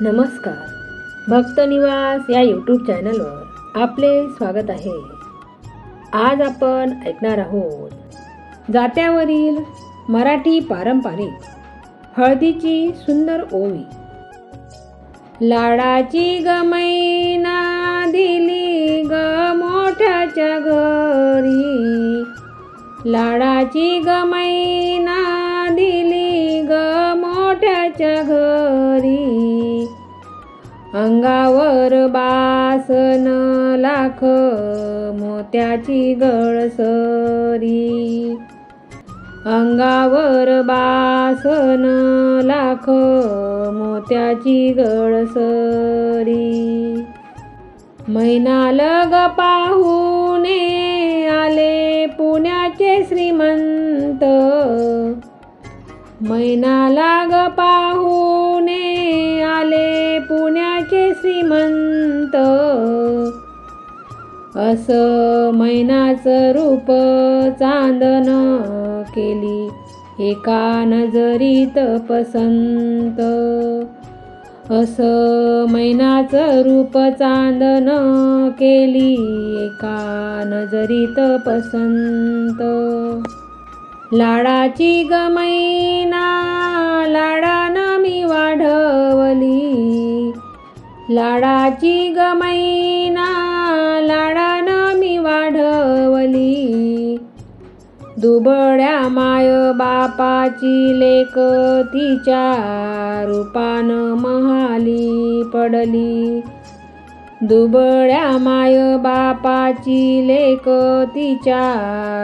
नमस्कार. भक्तनिवास या यूट्यूब चॅनलवर आपले स्वागत आहे. आज आपण ऐकणार आहोत जात्यावरील मराठी पारंपरिक हळदीची सुंदर ओवी लाडाची गमैना दिली ग मोठ्याच्या घरी. लाडाची गमैना दिली ग मोठ्याच्या घरी. अंगावर बासन लाख मोत्याची गळसरी. अंगावर बासन लाख मोत्याची गळसरी. मैनाल लग पाहुणे आले पुण्याचे श्रीमंत. मैना लाग पाहू पुण्याचे श्रीमंत. असं मैनाचं रूप चांदन केली एका नजरीत पसंत. असं मैनाचं रूप चांदन केली एका नजरीत पसंत. लाडाची गमैना लाडा लाडाची गमैना लाडानं मी वाढवली. दुबळ्या माय बापाची लेक तिच्या रूपानं महाली पडली. दुबळ्या माय बापाची लेक तिच्या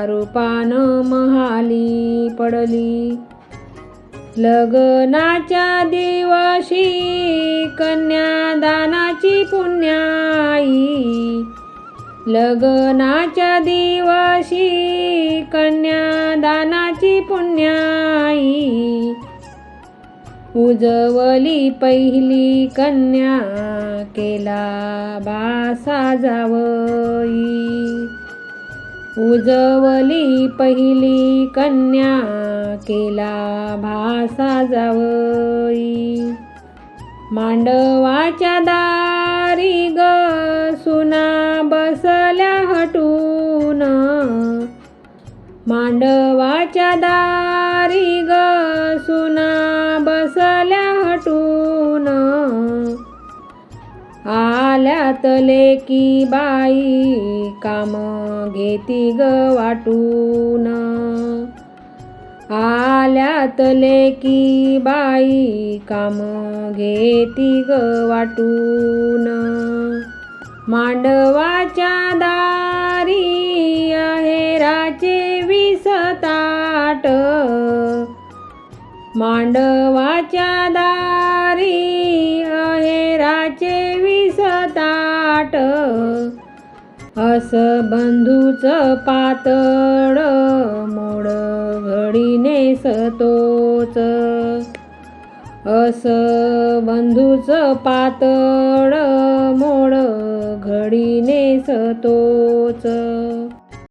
रूपानं महाली पडली. लग्नाच्या दिवशी कन्यादानाची पुण्याई. लग्नाच्या दिवशी कन्यादानाची पुण्याई. उजवली पहिली कन्या केला बासा जावई उजवली पहिली कन्या केला भासा जावई. मांडवाच्या दारी ग सुना बसल्या हटून. मांडवाच्या दारी ग सुना बसल्या आल्यात लेकी बाई काम घेती ग वाटून. आल्यातले लेकी बाई काम घेती ग वाटून. मांडवाच्या दारी आहेराचे विसताट. मांडवाच्या दारी असं बंधूचं पातळ मोड घडीने सतोच अस बंधूचं पातळ मोड घडीने सतोच